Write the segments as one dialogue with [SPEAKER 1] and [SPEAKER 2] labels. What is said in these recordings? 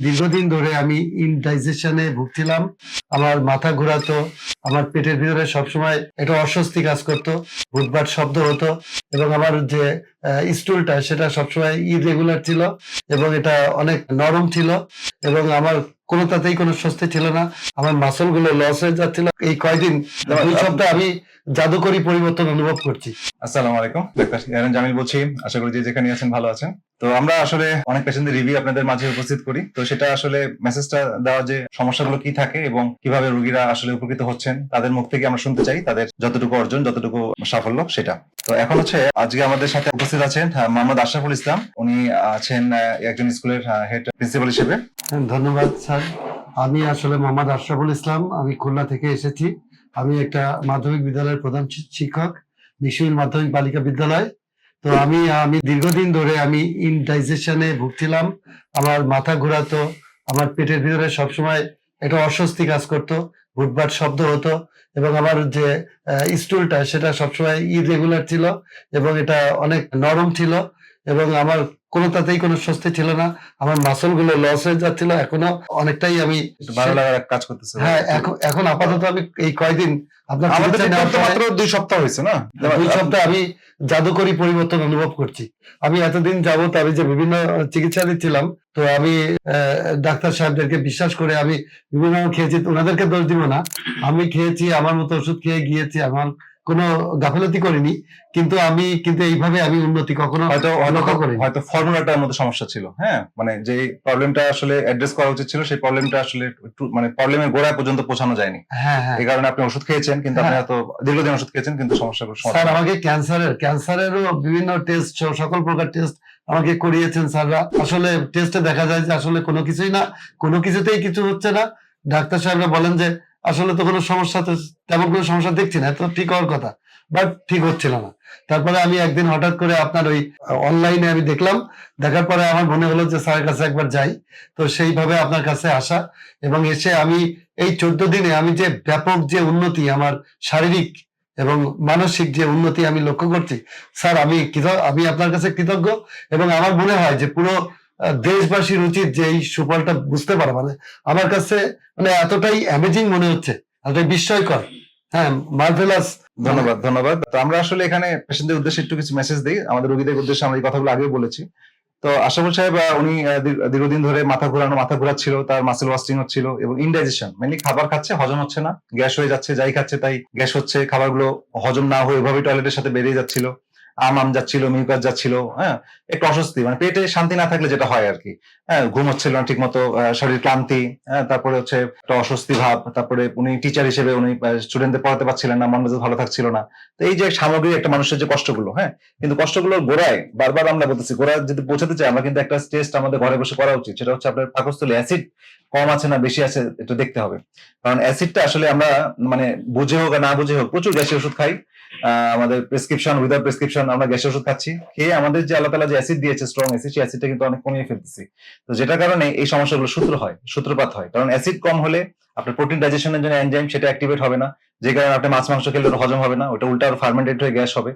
[SPEAKER 1] দীর্ঘদিন ধরে আমি ইনডাইজেশনে ভুগছিলাম। আমার মাথা ঘোরাতো, আমার পেটের ভিতরে সবসময় একটা অস্বস্তি কাজ করতো বুধবার শব্দ হতো এবং আমার যে স্টুলটা সেটা সবসময় ইরেগুলার ছিল এবং এটা অনেক নরম ছিল এবং আমার কোনোটাতেই কোনো স্বস্তি ছিল না। আমার মাসলগুলো লস হয়ে যাচ্ছিল। এই কয়দিন, দুই আমি জাদুকরি পরিবর্তন অনুভব করছি।
[SPEAKER 2] আসসালামু আলাইকুম। ডাক্তার জামিল বলছি। আশা করি যে যেখানে আছেন ভালো আছেন। তো আমরা আসলে অনেক পেশেন্টের রিভিউ আপনাদের মাঝে উপস্থিত করি। তো সেটা আসলে মেসেজটা দেওয়া যে সমস্যাগুলো কি থাকে এবং কীভাবে রোগীরা আসলে উপকৃত হচ্ছেন, তাদের মুখ থেকে আমরা শুনতে চাই। তাদের যতটুকু অর্জন, যতটুকু সাফল্য, সেটা। তো এখন হচ্ছে আজকে আমাদের সাথে উপস্থিত আছেন মোহাম্মদ আশরাফুল ইসলাম। উনি আছেন একজন স্কুলের হেড প্রিন্সিপাল হিসেবে।
[SPEAKER 1] ধন্যবাদ, স্যার। আমি আসলে মোহাম্মদ আশরাফুল ইসলাম। আমি খুলনা থেকে এসেছি। আমি একটা মাধ্যমিক বিদ্যালয়ের প্রধান শিক্ষক নিশুল মাধ্যমিক বালিকা বিদ্যালয়। তো আমি আমি দীর্ঘদিন ধরে আমি ইনডাইজেশনে ভুগছিলাম। আমার মাথা ঘোরাতো, আমার পেটের ভিতরে সবসময় একটা অস্বস্তি কাজ করতো ভুটভাট শব্দ হতো এবং আমার যে স্টুলটা সেটা সবসময় ইরেগুলার ছিল এবং এটা অনেক নরম ছিল। এবং আমার কোনোটাতেই কোনো স্বস্তি ছিল না। আমার মাসলগুলো লস হয়ে যাচ্ছিল। এখনও অনেকটাই আমি
[SPEAKER 2] ভালো লাগার কাজ করতেছে।
[SPEAKER 1] হ্যাঁ এখন এখন আপাতত আমি এই কয়দিন আপনার
[SPEAKER 2] মাত্র দুই সপ্তাহ হয়েছে না?
[SPEAKER 1] দুই সপ্তাহ আমি জাদুকরি পরিবর্তন অনুভব করছি। আমি এতদিন যাবত আমি যে বিভিন্ন চিকিৎসা দিচ্ছিলাম তো আমি ডাক্তার সাহেবদেরকে বিশ্বাস করে আমি বিভিন্ন খেয়েছি। ওনাদেরকে দোষ দিব না। আমি খেয়েছি আমার মতো ওষুধ খেয়ে গিয়েছি আমার কোনো গাফিলতি করিনি কিন্তু আমি কিন্তু এইভাবে আমি উন্নতি কখনো
[SPEAKER 2] হয়তো হয়তো ফর্মুলাটার মধ্যে সমস্যা ছিল হ্যাঁ? মানে যে প্রবলেমটা আসলে অ্যাড্রেস করা উচিত ছিল সেই প্রবলেমটা আসলে মানে প্রবলেমের গোড়ায় পর্যন্ত পৌঁছানো যায়নি।
[SPEAKER 1] হ্যাঁ হ্যাঁ।
[SPEAKER 2] এই কারণে আপনি ওষুধ খেয়েছেন কিন্তু আপনি
[SPEAKER 1] হ্যাঁ।
[SPEAKER 2] হয়তো দীর্ঘদিন ওষুধ খেয়েছেন কিন্তু সমস্যাগুলো
[SPEAKER 1] স্যার আমাকে ক্যান্সারের ক্যান্সারেরও বিভিন্ন টেস্ট সকল প্রকার টেস্ট আমাকে করিয়েছেন স্যাররা। আসলে টেস্টে দেখা যায় যে আসলে কোনো কিছুই না কোনো কিছুতেই কিছু হচ্ছে না। ডাক্তার সাহেবরা বলেন যে আসলে তো কোনো সমস্যা তো তেমন কোনো সমস্যা দেখছি না তো ঠিক হওয়ার কথা বাট ঠিক হচ্ছিল না। তারপরে আমি একদিন হঠাৎ করে আপনার ওই অনলাইনে আমি দেখলাম, দেখার পরে আমার মনে হলো যে স্যারের কাছে একবার যাই, তো সেইভাবে আপনার কাছে আসা এবং এসে আমি এই চোদ্দ দিনে আমি যে ব্যাপক যে উন্নতি, আমার শারীরিক এবং মানসিক যে উন্নতি আমি লক্ষ্য করছি, স্যার আমি আমি আপনার কাছে কৃতজ্ঞ এবং আমার মনে হয় যে পুরো দেশবাসীর উচিত যে এই সুফলটা বুঝতে পারা মানে আমার কাছে মানে এতটাই অ্যামেজিং মনে হচ্ছে, এতটাই বিস্ময়কর। হ্যাঁ মার্ভেলাস
[SPEAKER 2] ধন্যবাদ ধন্যবাদ। তো আমরা আসলে এখানে পেশেন্টদের উদ্দেশ্যে একটু কিছু মেসেজ দিই। আমাদের রোগীদের উদ্দেশ্যে আমরা এই কথাগুলো আগেও বলেছি। তো আশাফুল সাহেব উনি দীর্ঘদিন ধরে মাথা ঘোরানো, মাথা ঘোরাচ্ছিল তার মাসেল ওয়াস্টিং হচ্ছিল এবং ইনডাইজেশন মেনলি খাবার খাচ্ছে, হজম হচ্ছে না। গ্যাস হয়ে যাচ্ছে, যাই খাচ্ছে, তাই গ্যাস হচ্ছে, খাবারগুলো হজম না হয়ে ওইভাবে টয়লেটের সাথে বেরিয়ে যাচ্ছিল। আম আম যাচ্ছিল মিউকাস যাচ্ছিল হ্যাঁ? একটু অস্বস্তি মানে পেটে শান্তি না থাকলে যেটা হয় আর কি। হ্যাঁ ঘুম হচ্ছিল না ঠিক মতো শরীর ক্লান্তি হ্যাঁ তারপরে হচ্ছে একটা অস্বস্তি ভাব, তারপরে উনি টিচার হিসেবে উনি স্টুডেন্টদের পড়াতে পারছিলেন না মন মেজাজ ভালো থাকছিল না। তো এই যে সামগ্রিক একটা মানুষের যে কষ্টগুলো হ্যাঁ? কিন্তু কষ্টগুলোর গোড়ায়, বারবার আমরা বলতেছি, গোড়ায় যদি পৌঁছাতে চাই, আমরা কিন্তু একটা টেস্ট আমাদের ঘরে বসে করা উচিত, সেটা হচ্ছে আপনার পাকস্থলী অ্যাসিড কম আছে না বেশি আছে, এটা দেখতে হবে। কারণ অ্যাসিডটা আসলে আমরা মানে বুঝে হোক না বুঝে হোক, প্রচুর গ্যাসের ওষুধ খাই আমাদের প্রেসক্রিপশন উইদাউট প্রেসক্রিপশন আমরা গ্যাসের ওষুধ খাচ্ছি। খেয়ে আমাদের যে আল্লাহ তালা যে অ্যাসিড দিয়েছে স্ট্রং অ্যাসিড সেই অ্যাসিডটা কিন্তু অনেক কমিয়ে ফেলতেছি। তো যেটার কারণে এই সমস্যাগুলো সূত্র হয়, সূত্রপাত হয়। কারণ অ্যাসিড কম হলে আপনার প্রোটিন ডাইজেশনের জন্য এনজাইম সেটা অ্যাক্টিভেট হবে না। যে কারণে আপনি মাছ মাংস খেলে ওটা হজম হবে না, ওটা উল্টা ফার্মেন্টেড হয়ে গ্যাস হবে।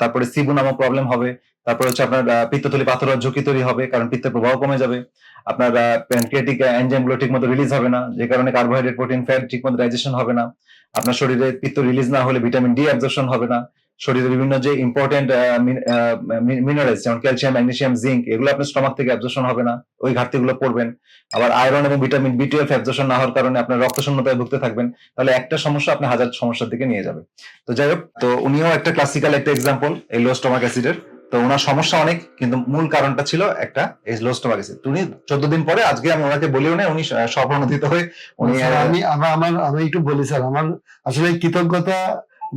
[SPEAKER 2] তারপরে সিবু নামক প্রবলেম হবে। তারপরে হচ্ছে আপনার পিত্তথলি পাথর ঝুঁকি তৈরি হবে, কারণ পিত্তের প্রবাহ কমে যাবে। আপনার প্যানক্রিয়াটিক এনজাইমগুলো ঠিক মতো রিলিজ হবে না। যে কারণে কার্বোহাইড্রেট প্রোটিন ফ্যাট ঠিক মতো ডাইজেশন হবে না। আপনার শরীরে পিত্ত রিলিজ না হলে ভিটামিন ডি অ্যাবজর্পশন হবে না। শরীরে বিভিন্ন যে ইম্পর্টেন্ট মিনারেলস যেমন ক্যালসিয়াম ম্যাগনেসিয়াম জিঙ্ক এগুলো আপনার স্টমাক থেকে অ্যাবজর্পশন হবে না। ওই ঘাটতিগুলো পড়বেন। আবার আয়রন এবং ভিটামিন বি টুয়েলভ অ্যাবজর্পশন না হওয়ার কারণে আপনার রক্ত শূন্যতায় ভুগতে থাকবেন। তাহলে একটা সমস্যা আপনি হাজার সমস্যার দিকে নিয়ে যাবে। তো যাই হোক, তো উনিও একটা ক্লাসিক্যাল একটা এক্সাম্পল এই লো স্টমাক অ্যাসিডের তো ওনার সমস্যা অনেক কিন্তু মূল কারণটা ছিল একটা এই লো স্টমাক অ্যাসিড উনি চোদ্দ দিন পরে আজকে আমি ওনাকে বলিও না উনি স্বপ্রণোদিত হয়ে উনি
[SPEAKER 1] আমি আমার আমার আমি একটু বলি স্যার আমার আসলে কৃতজ্ঞতা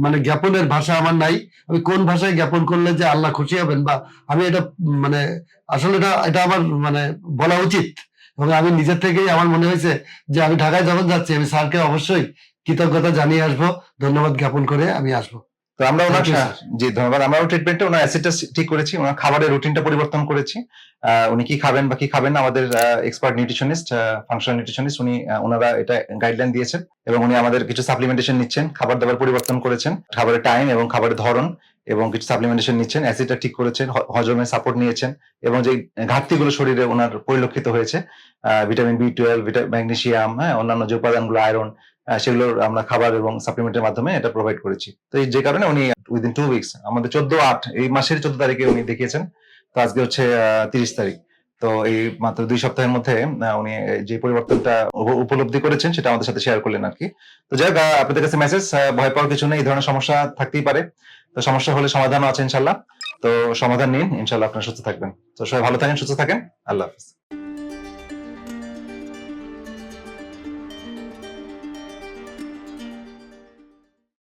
[SPEAKER 1] মানে জ্ঞাপনের ভাষা আমার নাই। আমি কোন ভাষায় জ্ঞাপন করলে যে আল্লাহ খুশি হবেন বা আমি এটা মানে আসলে এটা এটা আমার মানে বলা উচিত। এবং আমি নিজের থেকেই আমার মনে হয়েছে যে আমি ঢাকায় যখন যাচ্ছি আমি স্যারকে অবশ্যই কৃতজ্ঞতা জানিয়ে আসব। ধন্যবাদ জ্ঞাপন করে আমি আসব।
[SPEAKER 2] তো আমরা ওনার. জি ধন্যবাদ। আমরাও ট্রিটমেন্টে ওনার অ্যাসিডটা ঠিক করেছি। ওনার খাবারের রুটিনটা পরিবর্তন করেছি। উনি কি খাবেন বা কি খাবেন আমাদের এক্সপার্ট নিউট্রিশনিস্ট ফাংশনাল নিউট্রিশনিস্ট উনি ওনারা এটা গাইডলাইন দিয়েছেন এবং উনি আমাদের কিছু সাপ্লিমেন্টেশন নিচ্ছেন খাবার দাবার পরিবর্তন করেছেন খাবারের টাইম এবং খাবারের ধরন এবং কিছু সাপ্লিমেন্টেশন নিচ্ছেন অ্যাসিডটা ঠিক করেছেন হ- হজমের সাপোর্ট নিয়েছেন এবং যে ঘাটতিগুলো শরীরে ওনার পরিলক্ষিত হয়েছে ভিটামিন বি টুয়েলভ ম্যাগনেসিয়াম হ্যাঁ অন্যান্য যে উপাদানগুলো আয়রন সেগুলো আমরা খাবার এবং সাপ্লিমেন্টের মাধ্যমে এটা প্রোভাইড করেছি। তো এই যে কারণে উনি উইদিন টু উইকস আমাদের চোদ্দ আট, এই মাসের চোদ্দ তারিখে উনি দেখিয়েছেন, তো আজকে হচ্ছে তিরিশ তারিখ। তো এই মাত্র দুই সপ্তাহের মধ্যে উনি যে পরিবর্তনটা উপলব্ধি করেছেন সেটা আমাদের সাথে শেয়ার করলেন আর কি তো যাই হোক আপনাদের কাছে মেসেজ ভয় পাওয়ার কিছু নেই, এই ধরনের সমস্যা থাকতেই পারে। তো সমস্যা হলে সমাধানও আছে ইনশাল্লাহ। তো সমাধান নিন, ইনশাল্লাহ আপনারা সুস্থ থাকবেন। তো সবাই ভালো থাকেন, সুস্থ থাকেন। আল্লাহ হাফিজ।